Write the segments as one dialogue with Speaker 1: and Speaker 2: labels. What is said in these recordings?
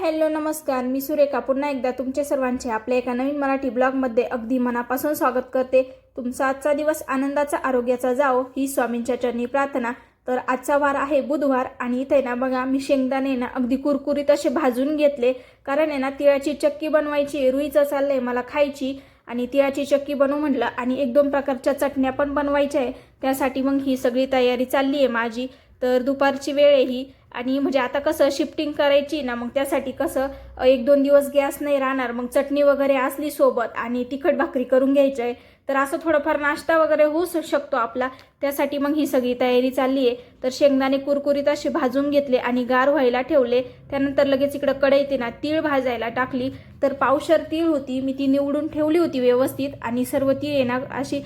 Speaker 1: Hello नमस्कार. मी सुरेखा. पुन्हा एकदा तुमचे सर्वांचे आपल्या एका नवीन मराठी ब्लॉगमध्ये अगदी मनापासून स्वागत करते. तुमचा आजचा दिवस आनंदाचा आरोग्याचा जाओ ही स्वामींच्या चरणी प्रार्थना. तर आजचा वार आहे बुधवार आणि इथे ना बघा मी शेंगदाणे ना अगदी कुरकुरीत असे भाजून घेतले. कारण आहे ना तिळाची चक्की बनवायची रुईचं चाललंय मला खायची. आणि तिळाची चक्की बनवू म्हटलं आणि एक दोन प्रकारच्या चटण्या पण बनवायच्या आहे. त्यासाठी मग ही सगळी तयारी चालली आहे माझी. तर दुपारची वेळ आहे ही. आणि म्हणजे आता कसं शिफ्टिंग करायची ना मग त्यासाठी कसं एक दोन दिवस गॅस नाही राहणार मग चटणी वगैरे असली सोबत आणि तिखट भाकरी करून घ्यायचं आहे तर असं थोडंफार नाश्ता वगैरे होऊ शकतो आपला. त्यासाठी मग ही सगळी तयारी चालली आहे. तर शेंगदाणे कुरकुरीत असे भाजून घेतले आणि गार व्हायला ठेवले. त्यानंतर लगेच इकडं कढईत ना तीळ भाजायला टाकली. तर पावशर तीळ होती मी ती निवडून ठेवली होती व्यवस्थित आणि सर्व तीळ आहे ना अशी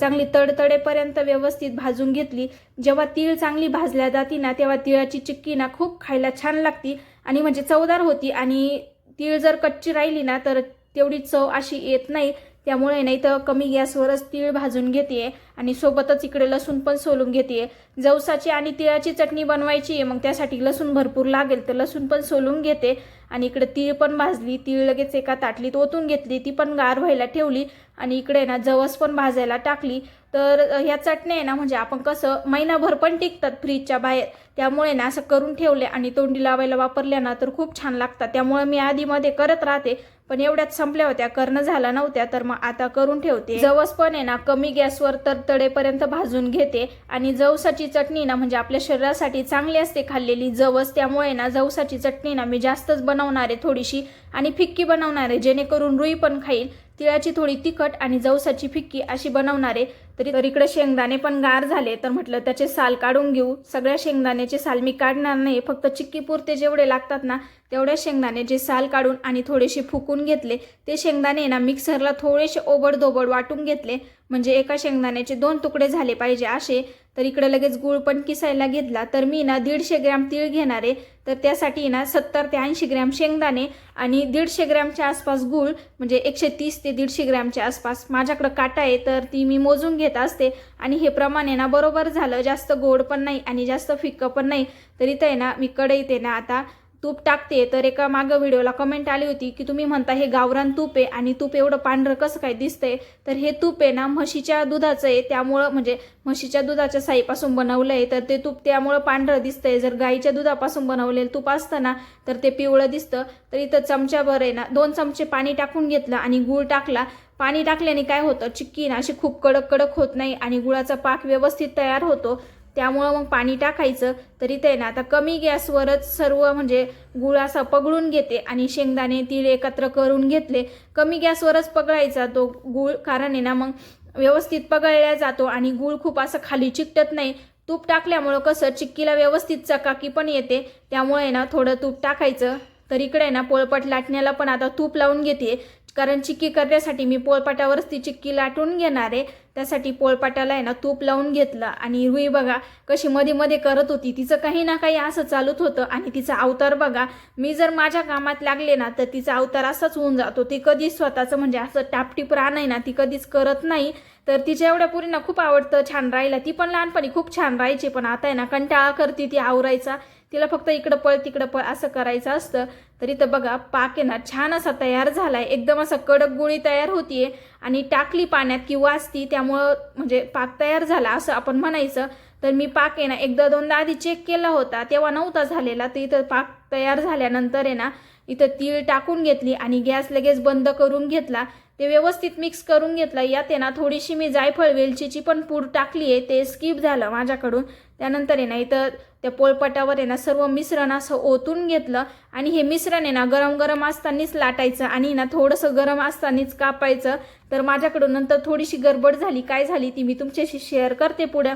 Speaker 1: चांगली तडतडेपर्यंत व्यवस्थित भाजून घेतली. जेव्हा तीळ चांगली भाजल्या जाती ना तेव्हा तिळाची चिक्की ना खूप खायला छान लागती आणि म्हणजे चवदार होती आणि तीळ जर कच्ची राहिली ना तर तेवढी चव अशी येत नाही. त्यामुळे नाही तर कमी गॅसवरच तीळ भाजून घेते आणि सोबतच इकडे लसूण पण सोलून घेते. जवसाची आणि तिळाची चटणी बनवायची आहे मग त्यासाठी लसूण भरपूर लागेल तर लसूण पण सोलून घेते. आणि इकडे तीळ पण भाजली तीळ लगेच एका ताटलीत ओतून घेतली ती पण गार व्हायला ठेवली. आणि इकडे ना जवस पण भाजायला टाकली. तर ह्या चटण्या आहे ना म्हणजे आपण कसं महिनाभर पण टिकतात फ्रीजच्या बाहेर. त्यामुळे ना असं करून ठेवले आणि तोंडी लावायला वापरल्या ना तर खूप छान लागतात. त्यामुळे मी आधीमध्ये करत राहते पण एवढ्यात संपल्या होत्या करणं झाला नव्हत्या तर मग आता करून ठेवते. जवस पण आहे ना कमी गॅसवर तर तडेपर्यंत भाजून घेते. आणि जवसाची चटणी ना म्हणजे आपल्या शरीरासाठी चांगली असते खाल्लेली जवस. त्यामुळे ना जवसाची चटणी ना मी जास्तच बनवणार आहे थोडीशी आणि फिक्की बनवणार आहे जेणेकरून रुई पण खाईल. तिळाची थोडी तिखट आणि जवसाची फिक्की अशी बनवणार आहे. तरी तर इकडे शेंगदाणे पण गार झाले. तर म्हटलं त्याचे साल काढून घेऊ. सगळ्या शेंगदाण्याचे साल मी काढणार नाही. फक्त चिक्की पुरते जेवढे लागतात ना तेवढ्या शेंगदाण्याचे साल काढून आणि थोडेसे फुकून घेतले ते शेंगदाणे ना मिक्सरला थोडेसे ओबडधोबड वाटून घेतले. म्हणजे एका शेंगदाण्याचे दोन तुकडे झाले पाहिजे असे. तर इकडे लगेच गूळ पण किसायला घेतला. तर मी ना दीडशे ग्रॅम तीळ घेणार आहे. तर त्यासाठी ना सत्तर ते ऐंशी ग्रॅम शेंगदाणे आणि दीडशे ग्रॅमच्या आसपास गूळ म्हणजे एकशे तीस ते दीडशे ग्रॅमच्या आसपास माझ्याकडं काटा आहे. तर ती मी मोजून घेत असते. आणि हे प्रमाण आहे ना बरोबर झालं. जास्त गोड पण नाही आणि जास्त फिक्कं पण नाही. तर इथं आहे ना मी कढईत आहे ना आता तूप टाकते तर एका मागं व्हिडिओला कमेंट आली होती की तुम्ही म्हणता हे गावरान तूप आहे आणि तूप एवढं पांढरं कसं काय दिसतंय? तर हे तूप आहे ना म्हशीच्या दुधाचं आहे. त्यामुळं म्हणजे म्हशीच्या दुधाच्या साईपासून बनवलं आहे तर ते तूप त्यामुळं पांढरं दिसतंय. जर गाईच्या दुधापासून बनवलेलं तूप असतं ना तर ते पिवळं दिसतं. तर इथं चमच्याभर आहे ना दोन चमचे पाणी टाकून घेतलं आणि गूळ टाकला. पाणी टाकल्याने काय होतं चिक्की ना अशी खूप कडक कडक होत नाही आणि गुळाचा पाक व्यवस्थित तयार होतो. त्यामुळं मग पाणी टाकायचं. तरी ते ना आता कमी गॅसवरच सर्व म्हणजे गुळ असा पगळून घेते आणि शेंगदाणे तीळ एकत्र करून घेतले. कमी गॅसवरच पगळायचा तो गुळ कारण आहे ना मग व्यवस्थित पगळल्या जातो आणि गुळ खूप असं खाली चिकटत नाही. तूप टाकल्यामुळं कसं चिक्कीला व्यवस्थित चकाकी पण येते. त्यामुळे ना थोडं तूप टाकायचं. तर इकडे ना पोळपट लाटण्याला पण आता तूप लावून घेते. कारण चिक्की करण्यासाठी मी पोळपाटावरच ती चिक्की लाटून घेणार आहे. त्यासाठी पोळपाटाला आहे ना तूप लावून घेतलं. आणि रुई बघा कशी मध्ये मध्ये करत होती. तिचं काही ना काही असं चालूच होतं. आणि तिचा अवतार बघा मी जर माझ्या कामात लागले ना तर तिचा अवतार असाच होऊन जातो. ती कधीच स्वतःचं म्हणजे असं टापटीप राहणं ना ती कधीच करत नाही. तर तिच्या एवढ्या पुरींना खूप आवडतं छान राहिला ती पण लहानपणी खूप छान राहायची. पण आता आहे ना कंटाळा करते ती आवरायचा. तिला फक्त इकडं पळ तिकडं पळ असं करायचं असतं. तरी तर बघा पाक आहे ना छान असा तयार झाला आहे एकदम असा कडक गोळी तयार होतीये. आणि टाकली पाण्यात की वाचती त्यामुळं म्हणजे पाक तयार झाला असं आपण म्हणायचं. तर मी पाक आहे ना एकदा दोनदा आधी चेक केला होता. तेव्हा नव्हता झालेला. तर इथं पाक तयार झाल्यानंतर आहे ना इथं तीळ टाकून घेतली आणि गॅस लगेच बंद करून घेतला. ते व्यवस्थित मिक्स करून घेतलं. यात आहे ना थोडीशी मी जायफळ वेलचीची पण पूड टाकली आहे ते स्किप झालं माझ्याकडून. त्यानंतर आहे ना इथं त्या पोळपटावर आहे ना सर्व मिश्रण असं ओतून घेतलं आणि हे मिश्रण आहे ना गरम गरम असतानाच लाटायचं आणि ना थोडंसं गरम असतानाच कापायचं. तर माझ्याकडून नंतर थोडीशी गडबड झाली. काय झाली ती मी तुमच्याशी शेअर करते पुढं.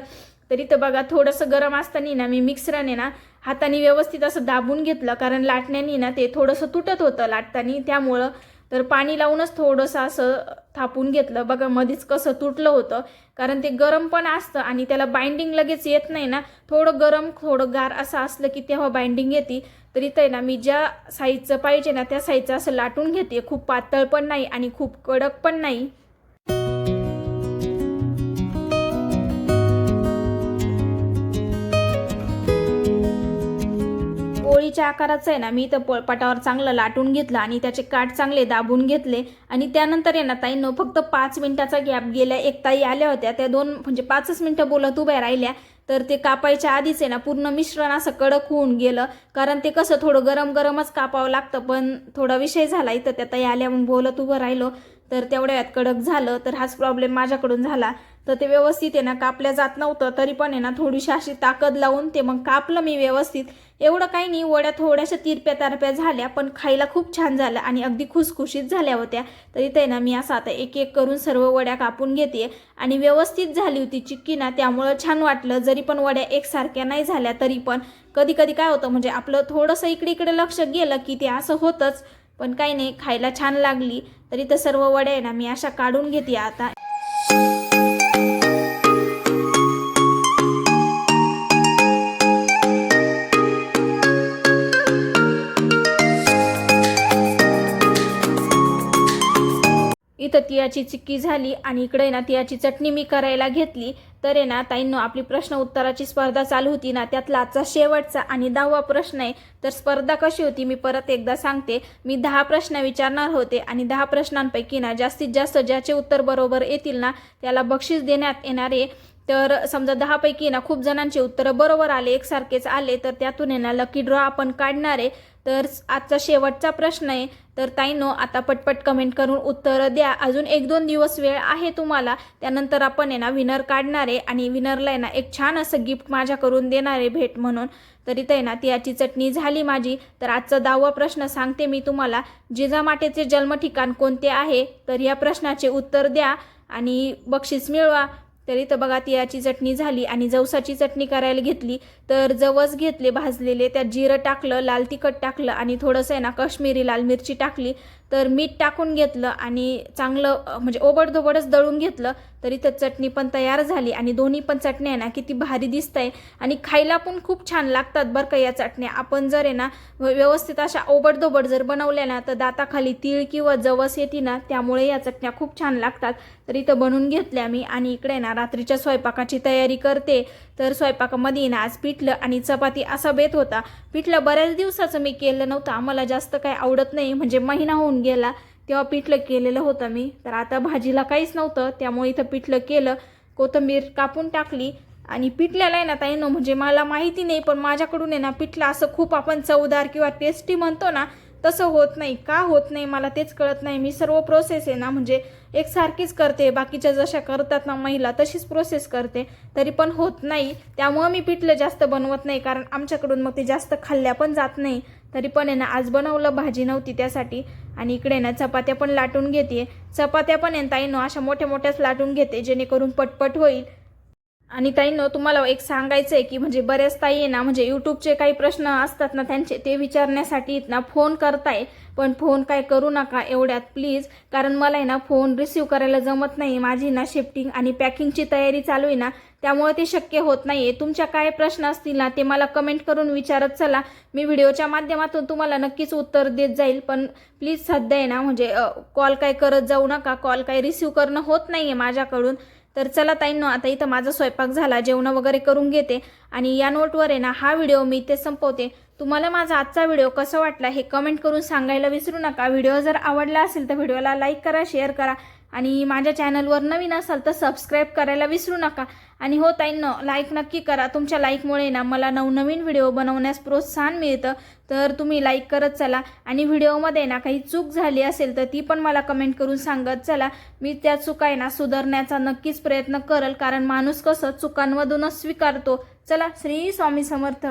Speaker 1: तरी तर बघा थोडंसं गरम असताना ना मी मिक्सराने ना हाताने व्यवस्थित असं दाबून घेतलं. कारण लाटण्याने ना ते थोडंसं तुटत होतं लाटताना. त्यामुळं तर पाणी लावूनच थोडंसं असं थापून घेतलं. बघा मध्येच कसं तुटलं होतं. कारण ते गरम पण असतं आणि त्याला बाइंडिंग लगेच येत नाही ना. थोडं गरम थोडं गार असं असलं की तेव्हा बाइंडिंग येते. तर इथं आहे ना मी ज्या साईजचं पाहिजे ना त्या साईजचं असं लाटून घेते. खूप पातळ पण नाही आणि खूप कडक पण नाही. पोळीच्या आकाराचं आहे ना मी इथं पटावर चांगलं लाटून घेतलं आणि त्याचे काठ चांगले दाबून घेतले. आणि त्यानंतर आहे ना ताईनं फक्त पाच मिनिटाचा गॅप गेल्या एक ताई आल्या होत्या. त्या दोन म्हणजे पाचच मिनिटं बोलत उभ्या राहिल्या. तर ते कापायच्या आधीच आहे ना पूर्ण मिश्रण असं कडक होऊन गेलं. कारण ते कसं थोडं गरम गरमच कापावं लागतं पण थोडा विषय झाला इथं. त्या ताई आल्या मग बोलत उभं राहिलो. तर तेवढ्या कडक झालं तर हाच प्रॉब्लेम माझ्याकडून झाला. तर ते व्यवस्थित आहे ना कापल्या जात नव्हतं तरी पण आहे ना थोडीशी अशी ताकद लावून ते मग कापलं मी व्यवस्थित. एवढं काही नाही वड्या थोड्याशा तिरप्या तारप्या झाल्या पण खायला खूप छान झालं आणि अगदी खुसखुशीत झाल्या होत्या. तर इथे ना मी असं आता एक एक करून सर्व वड्या कापून घेते आणि व्यवस्थित झाली होती चिक्की ना त्यामुळं छान वाटलं. जरी पण वड्या एकसारख्या नाही झाल्या तरी पण. कधी कधी काय होतं म्हणजे आपलं थोडंसं इकडे इकडे लक्ष गेलं की ते असं होतंच. पण काही नाही खायला छान लागली तर इथं सर्व वड्या आहे ना मी अशा काढून घेते आता. इथं तिळाची चिक्की झाली आणि इकडे ना तिळाची चटणी मी करायला घेतली. तर आहे ना ताईंनो आपली प्रश्न उत्तराची स्पर्धा चालू होती ना त्यातला आजचा शेवटचा आणि दहावा प्रश्न आहे. तर स्पर्धा कशी होती मी परत एकदा सांगते. मी दहा प्रश्न विचारणार होते आणि दहा प्रश्नांपैकी ना जास्तीत जास्त ज्याचे उत्तर बरोबर येतील ना त्याला बक्षीस देण्यात येणार आहे. तर समजा दहापैकी ना खूप जणांचे उत्तरं बरोबर आले एकसारखेच आले तर त्यातून आहे ना लकी ड्रॉ आपण काढणार आहे. तर आजचा शेवटचा प्रश्न आहे. तर ताईनो आता पटपट कमेंट करून उत्तरं द्या. अजून एक दोन दिवस वेळ आहे तुम्हाला. त्यानंतर आपण आहे ना विनर काढणार आहे आणि विनरला आहे ना एक छान असं गिफ्ट माझ्याकडून देणार आहे भेट म्हणून. तर इथं आहे ना तियाची चटणी झाली माझी. तर आजचा दहावा प्रश्न सांगते मी तुम्हाला. जिजामातेचे जन्म ठिकाण कोणते आहे? तर या प्रश्नाचे उत्तर द्या आणि बक्षीस मिळवा. तर इथं बघा तिळाची चटणी झाली आणि जवसाची चटणी करायला घेतली तर जवस घेतले भाजलेले त्यात जिरं टाकलं लाल तिखट टाकलं आणि थोडंसं आहे ना कश्मीरी लाल मिरची टाकली. तर मीठ टाकून घेतलं आणि चांगलं म्हणजे ओबडधोबडच दळून घेतलं तर इथं चटणी पण तयार झाली आणि दोन्ही पण चटण्या आहे ना किती भारी दिसत आहे आणि खायला पण खूप छान लागतात बरं का या चटण्या. आपण जर आहे ना व्यवस्थित अशा ओबडधोबड जर बनवल्या ना तर दाताखाली तीळ किंवा जवस येते ना त्यामुळे या चटण्या खूप छान लागतात. तर इथं बनवून घेतल्या मी आणि इकडे ना रात्रीच्या स्वयंपाकाची तयारी करते. तर स्वयंपाकामध्ये ना आज पिठलं आणि चपाती असा बेत होता. पिठलं बऱ्याच दिवसाचं मी केलं नव्हतं. आम्हाला जास्त काही आवडत नाही. म्हणजे महिना होऊन गेला तेव्हा पिठलं केलेलं होतं मी. तर आता भाजीला काहीच नव्हतं त्यामुळे इथं पिठलं केलं. कोथिंबीर कापून टाकली. आणि पिठल्याला आहे ना ताईनं म्हणजे मला माहिती नाही पण माझ्याकडून आहे ना पिठलं असं खूप आपण चवदार किंवा टेस्टी म्हणतो ना तसं होत नाही. का होत नाही मला तेच कळत नाही. मी सर्व प्रोसेस आहे ना म्हणजे एकसारखीच करते. बाकीच्या जशा करतात ना महिला तशीच प्रोसेस करते. तरी पण होत नाही. त्यामुळं मी पिठलं जास्त बनवत नाही कारण आमच्याकडून मग ते जास्त खाल्ल्या पण जात नाही. तरी पण आहे ना आज बनवलं भाजी नव्हती त्यासाठी. आणि इकडे ना चपात्या पण लाटून घेते. चपात्या पण आहे ना ताईनं अशा मोठ्या मोठ्याच लाटून घेते जेणेकरून पटपट होईल. आणि ताईंनो तुम्हाला एक सांगायचं आहे की म्हणजे बऱ्याच ताई आहे ना म्हणजे यूट्यूबचे काही प्रश्न असतात ना त्यांचे ते विचारण्यासाठी ना फोन करताय. पण फोन काय करू नका एवढ्यात प्लीज कारण मला आहे ना फोन रिसीव करायला जमत नाही माझी ना शिफ्टिंग आणि पॅकिंगची तयारी चालू आहे ना त्यामुळे ते शक्य होत नाही आहे तुमच्या काय प्रश्न असतील ना ते मला कमेंट करून विचारत चला. मी व्हिडिओच्या माध्यमातून तुम्हाला नक्कीच उत्तर देत जाईल. पण प्लीज सध्या आहे ना म्हणजे कॉल काय करत जाऊ नका. कॉल काय रिसीव करणं होत नाही आहे माझ्याकडून. तर चला ताईंनो आता इथं माझा स्वयंपाक झाला जेवण वगैरे करून घेते. आणि या नोटवर आहे ना हा व्हिडिओ मी इथे संपवते. तुम्हाला माझा आजचा व्हिडिओ कसा वाटला हे कमेंट करून सांगायला विसरू नका. व्हिडिओ जर आवडला असेल तर व्हिडिओला लाईक करा शेअर करा. आणि माझ्या चॅनलवर नवीन असाल तर सबस्क्राईब करायला विसरू नका. आणि हो ताईंनो लाईक नक्की करा. तुमच्या लाईकमुळे ना मला नवनवीन व्हिडिओ बनवण्यास प्रोत्साहन मिळतं. तर तुम्ही लाईक करत चला. आणि व्हिडिओमध्ये ना काही चूक झाली असेल तर ती पण मला कमेंट करून सांगत चला. मी त्या चुका आहे ना सुधारण्याचा नक्कीच प्रयत्न करल. कारण माणूस कसं चुकांमधूनच स्वीकारतो. चला श्री स्वामी समर्थ.